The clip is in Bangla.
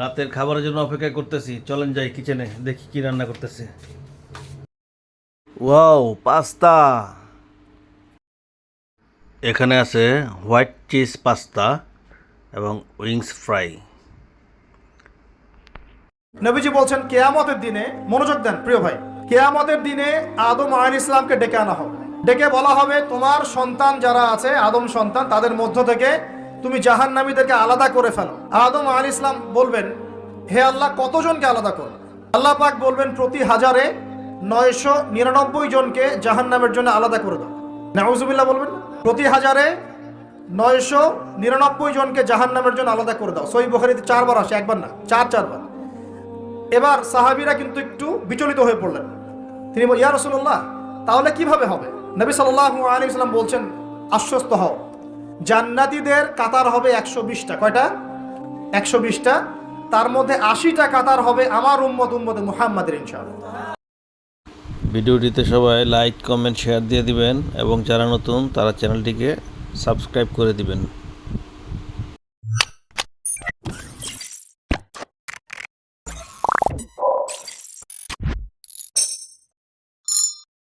রাতের খাবারের জন্য অপেক্ষা করতেছি। চলেন যাই কিচেনে, দেখি কি রান্না করতেছে। Wow, pasta. এখানে আছে হোয়াইট চিজ পাস্তা এবং উইংস ফ্রাই। নবীজি বলছেন, কেয়ামতের দিনে, মনোযোগ দেন প্রিয় ভাই, কেয়ামতের দিনে আদম আলাইহিস ইসলামকে ডেকে আনা হবে। ডেকে বলা হবে, তোমার সন্তান যারা আছে, আদম সন্তান, তাদের মধ্য থেকে তুমি জাহান্নামীদেরকে আলাদা করে ফেলো। আদম আলী ইসলাম বলবেন, হে আল্লাহ, কতজনকে আলাদা করো? আল্লাহ পাক বলবেন, প্রতি হাজারে নয়শো নিরানব্বই জনকে জাহান্নামের জন্য আলাদা করে দাও। নাউজুবিল্লাহ বলবেন, প্রতি হাজারে নয়শো নিরানব্বই জনকে জাহান্নামের জন্য আলাদা করে দাও। সই বখারিতে চারবার আসে, একবার না, চার, চারবার। এবার সাহাবিরা কিন্তু একটু বিচলিত হয়ে পড়লেন। তিনি ইয়া রসুল্লাহ তাহলে কীভাবে হবে? নবী সাল্লাহ আলী সাল্লাম বলছেন, আশ্বস্ত হও। জান্নাতীদের কাতার হবে একশো বিশটা। কয়টা? একশো বিশটা। তার মধ্যে আশিটা কাতার হবে আমার উম্মত উম্মত মুহাম্মাদের, ইনশাআল্লাহ। ভিডিওটিতে সবাই লাইক, কমেন্ট, শেয়ার দিয়ে দিবেন এবং যারা নতুন, তারা চ্যানেলটিকে সাবস্ক্রাইব করে দিবেন।